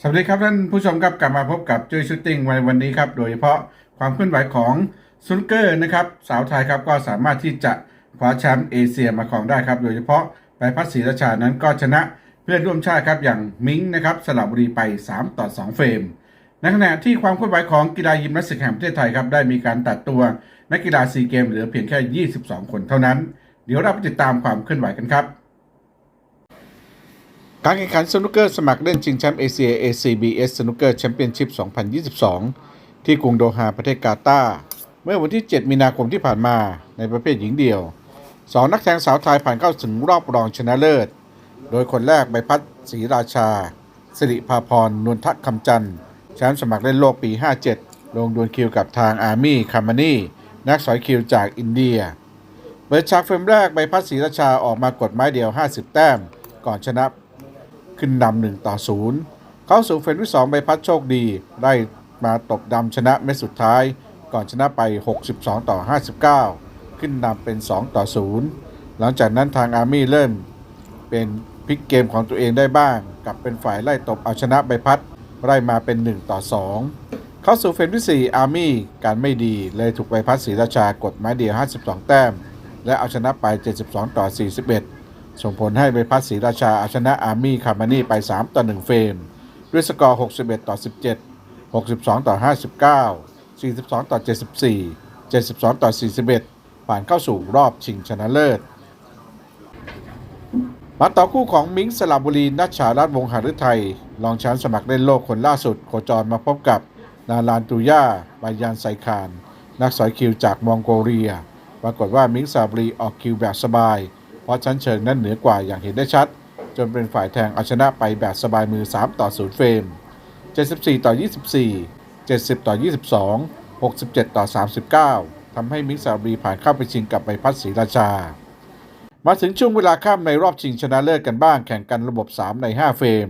สวัสดีครับท่านผู้ชมครับกลับมาพบกับจุ้ยชูตติ้งวันวันนี้ครับโดยเฉพาะความเคลื่อนไหวของซุนเกอร์นะครับสาวไทยครับก็สามารถที่จะคว้าแชมป์เอเชียมาครองได้ครับ โดยเฉพาะใบพัดศรีราชานั้นก็ชนะเพื่อนร่วมชาติครับอย่างมิงนะครับสระบุรีไป 3 ต่อ 2 เฟรมในขณะที่ความเคลื่อนไหวของกีฬายิมนาสติกแห่งประเทศไทยครับได้มีการตัดตัวนักกีฬาซีเกมเหลือเพียงแค่ 22 คนเท่านั้น เดี๋ยวเราไปติดตามความเคลื่อนไหวกันครับ การแข่งขันสนุกเกอร์สมัครเล่นชิงแชมป์เอเชีย ACBS สนุกเกอร์แชมเปี้ยนชิพ 2022 ที่กรุงโดฮาประเทศกาตาร์เมื่อวันที่ 7 มีนาคมที่ผ่านมาในประเภทหญิงเดี่ยว 2 นักแข่งสาวไทยผ่านเข้าถึงรอบรองชนะเลิศ โดยคนแรกใบพัดศรีราชา สิริภาพรนวลทักคำจันทร์แชมป์สมัครเล่นโลกปี 57 ลงดวลคิวกับทางอาร์มี่คามานีนักสอยคิวจากอินเดียเปิดฉากเฟรมแรกใบพัดศรีราชาออกมากดไม้เดียว 50 แต้ม ก่อนชนะ ขึ้นนำหนึ่งต่อศูนย์เข้าสู่เฟรมที่ 2 ใบพัดโชคดี ได้มาตบดำชนะเม็ดสุดท้าย ก่อนชนะไป 62 ต่อ 59 ขึ้นนำเป็น 2 ต่อ 0 หลังจากนั้นทางอาร์มี่เริ่ม เป็นพลิกเกมของตัวเองได้บ้าง กลับเป็นฝ่ายไล่ตบเอาชนะใบพัด ไล่มาเป็น 1 ต่อ 2 เข้าสู่เฟรมที่ 4 อาร์มี่การไม่ดีเลยถูกใบพัดศรีราชากดไม้เดียว 52 แต้ม และเอาชนะไป 72 ต่อ 41 ส่งผลให้ใบพัดศรีราชาเอาชนะอาร์มี่คาร์มานีไป 3 ต่อ 1 เฟรม ด้วยสกอร์ 61 ต่อ 17 62 ต่อ 59 42 ต่อ 74 72 ต่อ 41 ผ่านเข้าสู่รอบชิงชนะเลิศ มาต่อคู่ของมิงสระบุรี นัชชาราชวงหฤทัยรองแชมป์สมัครเล่นโลกคนล่าสุด โคจรมาพบกับ นาลานตูย่าบายานไซคาน นักสอยคิวจากมองโกเลีย ปรากฏว่ามิงสระบุรีออกคิวแบบสบาย เพราะชั้นเชิงนั้นเหนือกว่าอย่างเห็นได้ชัด จนเป็นฝ่ายแทงเอาชนะไปแบบสบายมือ 3 ต่อ 0 เฟรม 74 ต่อ 24 70 ต่อ 22 67 ต่อ 39 ทำให้มิกซาบรีผ่านเข้าไปชิงกับใบพัดศรีราชา มาถึงช่วงเวลาข้ามในรอบชิงชนะเลิศกันบ้างแข่งกันระบบ 3 ใน 5 เฟรม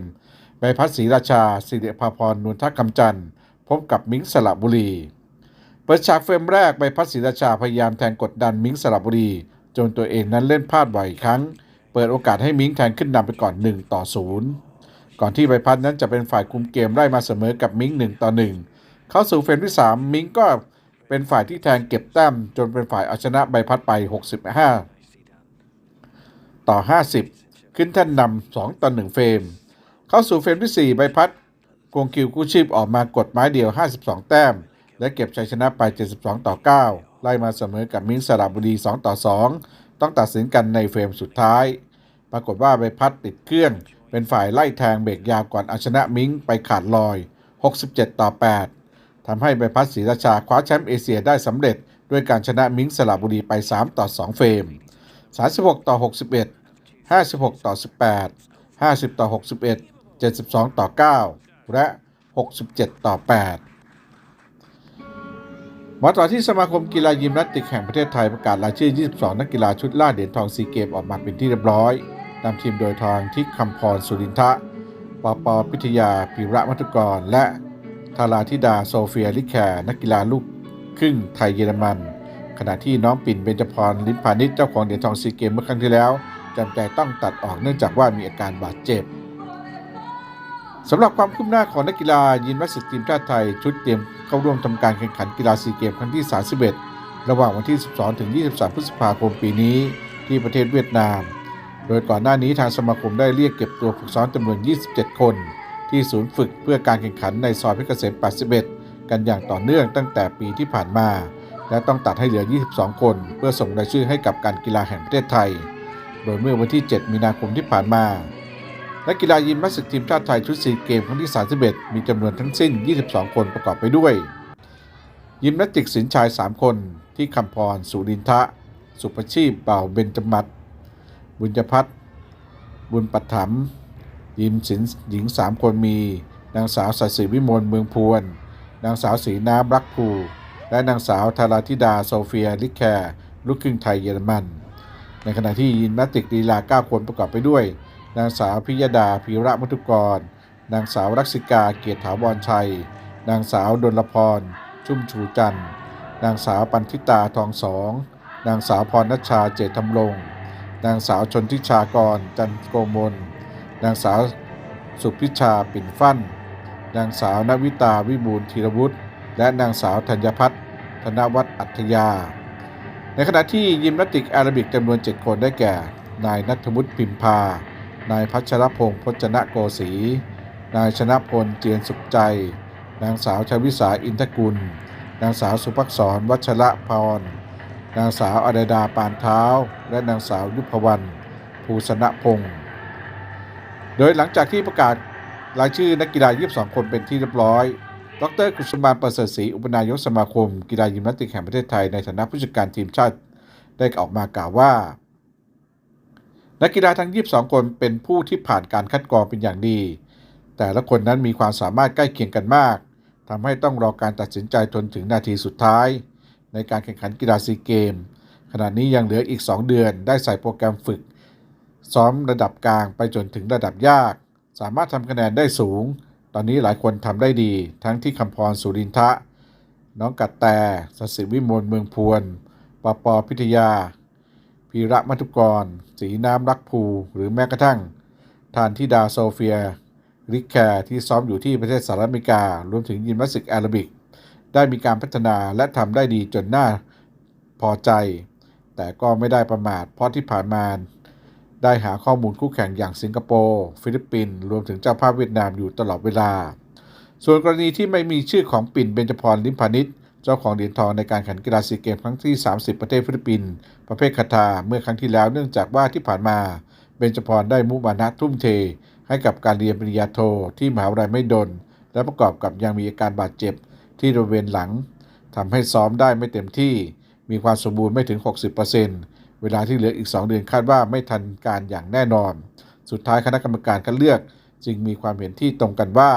ใบพัดศรีราชา สิริภาพรนวลทักคำจันทร์ พบกับมิงสระบุรี เปิดฉากเฟรมแรกใบพัดศรีราชาพยายามแทงกดดันมิงสระบุรี จนตัวเองนั้นเล่นพลาดบ่อยครั้ง เปิดโอกาสให้มิงแทงขึ้นนำไปก่อน 1 ต่อ 0 ก่อนที่ใบพัดนั้นจะเป็นฝ่ายคุมเกมไล่มาเสมอกับมิง1ต่อ 1 เข้าสู่เฟรมที่ 3 มิงก็เป็นฝ่ายที่แทงเก็บแต้มจนเป็นฝ่ายเอาชนะใบพัดไป 65 ต่อ 50 ขึ้นแท่นนำ2ต่อ 1 เฟรม เข้าสู่เฟรมที่ 4 ใบพัดกวงกิวกู้ชีพออกมากดไม้เดียว 52 แต้ม และเก็บชัยชนะไป 72 ต่อ 9 ไล่มาเสมอกับมิงสระบุรี 2 ต่อ 2 ต้องตัดสินกันในเฟรมสุดท้าย ปรากฏว่าใบพัดติดเครื่อง เป็นฝ่ายไล่แทงเบรกยาวก่อนเอาชนะมิงไปขาดลอย 67 ต่อ 8ทำให้ใบพัดศรีราชาคว้าแชมป์เอเชียได้สำเร็จ ด้วยการชนะมิงสระบุรีไป 3 ต่อ 2 เฟรม 36 ต่อ 61 56 ต่อ 18 50 ต่อ 61 72 ต่อ 9 และ 67 ต่อ 8 มาต่อที่สมาคมกีฬายิมนาสติกแห่งประเทศไทยประกาศรายชื่อ 22 นักกีฬาชุดล่าเหรียญทองซีเกมออกมาเป็นที่เรียบร้อยนำทีมโดยทางทิกคำพรสุรินทะปอปอพิทยาพีระมัตุกร และธาราธิดาโซเฟียลิแคร์นักกีฬาลูกครึ่งไทยเยอรมัน ขณะที่น้องปิ่นเบญจพรลิ้นพาณิชเจ้าของเหรียญทองซีเกมเมื่อครั้งที่แล้วจำใจต้องตัดออกเนื่องจากว่ามีอาการบาดเจ็บ สำหรับความคืบหน้าของนักกีฬายิมนาสติกทีมชาติไทย ชุดเตรียมเข้าร่วมทำการแข่งขันกีฬาซีเกมครั้งที่ 31 ระหว่างวันที่ 12 ถึง 23 พฤษภาคมปีนี้ที่ประเทศเวียดนาม โดยก่อนหน้านี้ทางสมาคมได้เรียกเก็บตัวฝึกซ้อมจำนวน 27 คน ที่ศูนย์ฝึกเพื่อการแข่งขันในซอยเพชรเกษม 81 กันอย่างต่อเนื่องตั้งแต่ปีที่ผ่านมา และต้องตัดให้เหลือ 22 คน เพื่อส่งรายชื่อให้กับการกีฬาแห่งประเทศไทย โดยเมื่อวันที่ 7 มีนาคมที่ผ่านมา นักกีฬายิมนาสติกทีมชาติไทยชุดซีเกมครั้งที่ 31 มีจำนวนทั้งสิ้น 22 คนประกอบไปด้วย ยิมนาสติกสินชาย 3 คน ที่คำพร สุรินทะ สุประชีพเป่าเบญจมัตบุญจพัฒน์บุญปัตถมยิมสินหญิง 3 คนมี นางสาวสัตย์ศรีวิมลเมืองพวน นางสาวศรีน้ำรักภูและนางสาวธาราธิดาโซเฟียลิแคร์ลูกครึ่งไทยเยอรมัน ในขณะที่ยิมนาสติกลีลา 9 คนประกอบไปด้วย นางสาวพิยดาพีระมัทุกร นางสาวรักษิกาเกียรติถาวรชัย นางสาวดลพร ชุ่มชูจันทร์ นางสาวปันทิตาทองสอง นางสาวพรณชชาเจตธรรมรงค์นางสาวชนทิชากร จันโกมล นางสาวสุพิชาปิ่นฟั่น นางสาวนวิตาวิบูลธีรวุฒิ และนางสาวธัญพัฒน์ธนวัฒน์อัธยา ในขณะที่ยิมนาสติกแอโรบิกจำนวน 7 คนได้แก่ นายนัทวุฒิพิมพา นายพัชรพงศ์พจนะโกศี นายชนะพลเจียนสุขใจ นางสาวชวิสาอินทกุล นางสาวสุภักษรวัชระพร นางสาวอดดาปานเท้า และนางสาวยุพวรรณภูสนพงศ์โดยหลังจากที่ประกาศรายชื่อนักกีฬา 22 คนเป็นที่เรียบร้อย ดรกุศมานประเสริฐศรีอุปนายกสมาคม กีฬายิมนาสติกแห่งประเทศไทยในฐานะผู้จัดการทีมชาติได้ออกมากล่าวว่า นักกีฬาทั้ง 22 คนเป็นผู้ที่ผ่านการคัดกรองเป็นอย่างดี แต่ละคนนั้นมีความสามารถใกล้เคียงกันมากทำให้ต้องรอการตัดสินใจจนถึงนาทีสุดท้าย ในการแข่งขันกีฬาซีเกม ขณะนี้ยังเหลืออีก 2 เดือน ได้ใส่โปรแกรมฝึก ซ้อมระดับกลางไปจนถึงระดับยาก สามารถทำคะแนนได้สูง ตอนนี้หลายคนทำได้ดี ทั้งที่คำพรสุรินทะ น้องกัดแต่สศิวิมลเมืองพวนปปพิทยา พีระมัทุกร สีน้ำรักภู หรือแม้กระทั่งทานทิดาโซเฟีย ริกแคร์ที่ซ้อมอยู่ที่ประเทศสหรัฐอเมริกา รวมถึงยิมนาสติกแอโรบิก ได้มีการพัฒนาและทำได้ดีจนน่าพอใจ แต่ก็ไม่ได้ประมาทเพราะที่ผ่านมาได้หาข้อมูลคู่แข่งอย่างสิงคโปร์ฟิลิปปินส์รวมถึงเจ้าภาพเวียดนามอยู่ตลอดเวลา ส่วนกรณีที่ไม่มีชื่อของปิ่นเบญจพรลิมพานิช จ้าของเหรียญทองในการแข่งกีฬาซีเกมครั้งที่ 30 ประเทศฟิลิปปินส์ประเภทคาถาเมื่อครั้งที่แล้วเนื่องจากว่าที่ผ่านมาเบญจพรได้มุมานะทุ่มเท ให้กับการเรียนปริญญาโทที่มหาวิทยาลัยไม่ดน และประกอบกับยังมีอาการบาดเจ็บที่บริเวณหลังทำให้ซ้อมได้ไม่เต็มที่ มีความสมบูรณ์ไม่ถึง 60%เวลาที่เหลืออีก 2 เดือนคาดว่าไม่ทันการอย่างแน่นอน สุดท้ายคณะกรรมการคัดเลือก จึงมีความเห็นที่ตรงกันว่า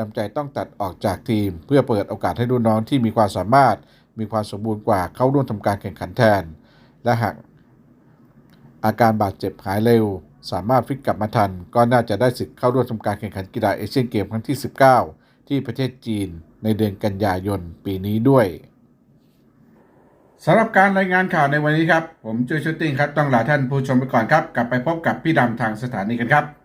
จำใจต้องตัดออกจากทีม เพื่อเปิดโอกาสให้รุ่นน้องที่มีความสามารถ มีความสมบูรณ์กว่าเข้าร่วมทำการแข่งขันแทน และหากอาการบาดเจ็บหายเร็ว สามารถพลิกกลับมาทัน ก็น่าจะได้สิทธิ์เข้าร่วมทำการแข่งขันกีฬาเอเชียนเกมครั้งที่ 19 ที่ประเทศจีนในเดือนกันยายนปีนี้ด้วยสำหรับการรายงานข่าวในวันนี้ครับ ผมจุ้ยชูตติ้งครับ ต้องลาท่านผู้ชมไปก่อนครับ กลับไปพบกับพี่ดำทางสถานีกันครับ